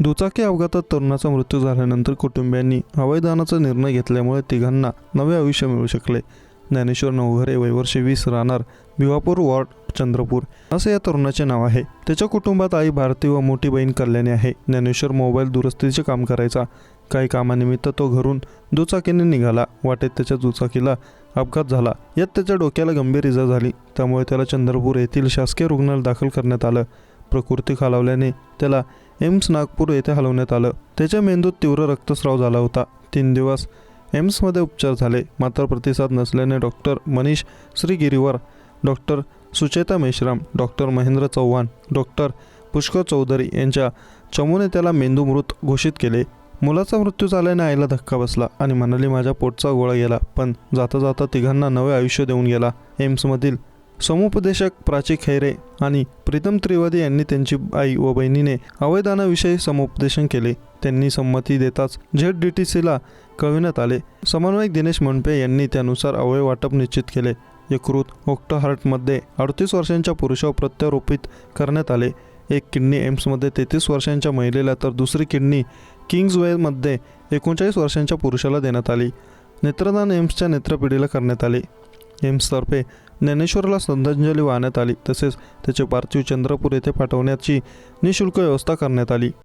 दुचाकी अपघातात तरुणाचा मृत्यू झाल्यानंतर कुटुंबियांनी अवयदानाचा निर्णय घेतल्यामुळे तिघांना नवे आयुष्य मिळू शकले. ज्ञानेश्वर नवघरे वयवर्षे वीस राहणार भिवापूर वॉर्ड चंद्रपूर. असे या तरुणाचे नाव आहे. त्याच्या कुटुंबात आई भारती व मोठी बहीण कल्याणी आहे. ज्ञानेश्वर मोबाईल दुरुस्तीचे काम करायचा. काही कामानिमित्त तो घरून दुचाकीने निघाला. वाटेत त्याच्या दुचाकीला अपघात झाला. यात त्याच्या डोक्याला गंभीर इजा झाली. त्यामुळे त्याला चंद्रपूर येथील शासकीय रुग्णालयात दाखल करण्यात आलं. प्रकृती खालावल्याने त्याला एम्स नागपूर येथे हलवण्यात आलं. त्याच्या मेंदूत तीव्र रक्तस्राव झाला होता. तीन दिवस एम्समध्ये उपचार झाले. मात्र प्रतिसाद नसल्याने doctor Manish श्रीगिरीवर doctor Sucheta Meshram doctor Mahendra Chavan doctor Pushkar Chaudhari यांच्या चमूने त्याला मेंदू मृत घोषित केले. मुलाचा मृत्यू झाल्याने आईला धक्का बसला आणि म्हणाली माझ्या पोटचा गोळा गेला पण जाता जाता तिघांना नवे आयुष्य देऊन गेला. एम्समधील समुपदेशक प्राची खैरे आणि प्रीतम त्रिवेदी यांनी त्यांची आई व बहिणीने अवयदानाविषयी समुपदेशन केले. त्यांनी संमती देताच झेड डी टी सीला कळविण्यात आले. समन्वयक दिनेश मनपे यांनी त्यानुसार अवयव वाटप निश्चित केले. यकृत ओक्टहार्टमध्ये अडतीस वर्षांच्या पुरुषावर प्रत्यारोपित करण्यात आले. एक किडनी एम्समध्ये तेहतीस वर्षांच्या महिलेला तर दुसरी किडनी किंग्जवेमध्ये एकोणचाळीस वर्षांच्या पुरुषाला देण्यात आली. नेत्रदान एम्सच्या नेत्रपिढीला करण्यात आले. एम्सतर्फे ज्ञानेश्वरला श्रद्धांजली वाहण्यात आली. तसेच त्याचे पार्थिव चंद्रपूर येथे पाठवण्याची निशुल्क व्यवस्था करण्यात आली.